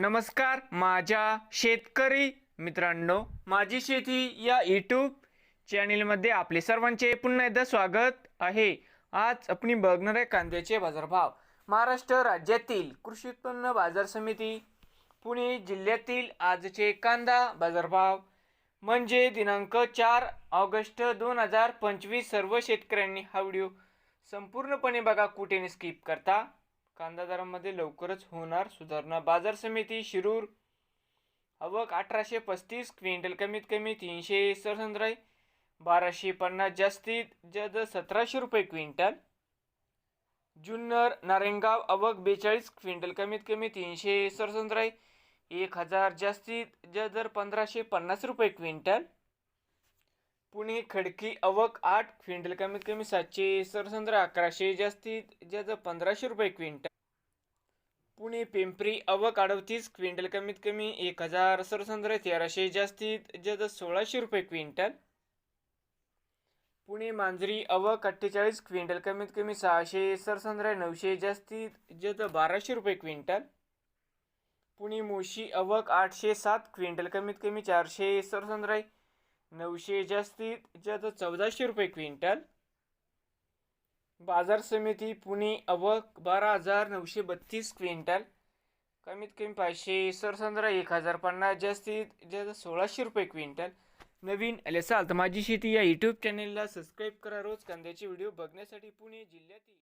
नमस्कार माझ्या शेतकरी मित्रांनो माझी शेती या यूट्यूब चॅनेलमध्ये आपले सर्वांचे पुन्हा एकदा स्वागत आहे. आज आपण बघणार आहे कांद्याचे बाजारभाव. महाराष्ट्र राज्यातील कृषी उत्पन्न बाजार समिती पुणे जिल्ह्यातील आजचे कांदा बाजारभाव. म्हणजे दिनांक चार ऑगस्ट दोन हजार पंचवीस सर्व शेतकऱ्यांनी हा व्हिडिओ संपूर्णपणे बघा कुठेने स्किप करता. कांदा दरामध्ये लवकरच होणार सुधारणा. बाजार समिती शिरूर. आवक अठराशे पस्तीस क्विंटल कमीत कमी तीनशे सरसंद्राई बाराशे पन्नास जास्तीत जद सतराशे रुपये क्विंटल. जुन्नर नारायणगाव आवक बेचाळीस क्विंटल कमीत कमी तीनशे सरसंद्राई एक हजार जास्तीत जदर दर पंधराशे पन्नास रुपये क्विंटल. पुणे खडकी अवक आठ क्विंटल कमीत कमी सातशे सरसंद्र अकराशे जास्तीत जद पंधराशे रुपये क्विंटल. पुणे पिंपरी अवक अडतीस क्विंटल कमीत कमी एक हजार सरसंद्र तेराशे जास्तीत जास्त सोळाशे रुपये क्विंटल. पुणे मांजरी अवक अठ्ठेचाळीस क्विंटल कमीत कमी सहाशे सरसंद्र नऊशे जास्तीत जास्त बाराशे रुपये क्विंटल. पुणे मोशी अवक आठशे सात क्विंटल कमीत कमी चारशे सरसंद्राई नऊशे जास्तीत जास्त चौदाशे रुपये क्विंटल. बाजार समिती पुणे अवक बारा हजार नऊशे बत्तीस क्विंटल. कमीत कमी पाचशे सरसंद्रा एक हजार पन्नास जास्तीत जास्त सोळाशे रुपये क्विंटल. नवीन आले असाल तर माझी शेती या यूट्यूब चॅनेलला सबस्क्राईब करा. रोज कांद्याचे व्हिडिओ बघण्यासाठी पुणे जिल्ह्यातील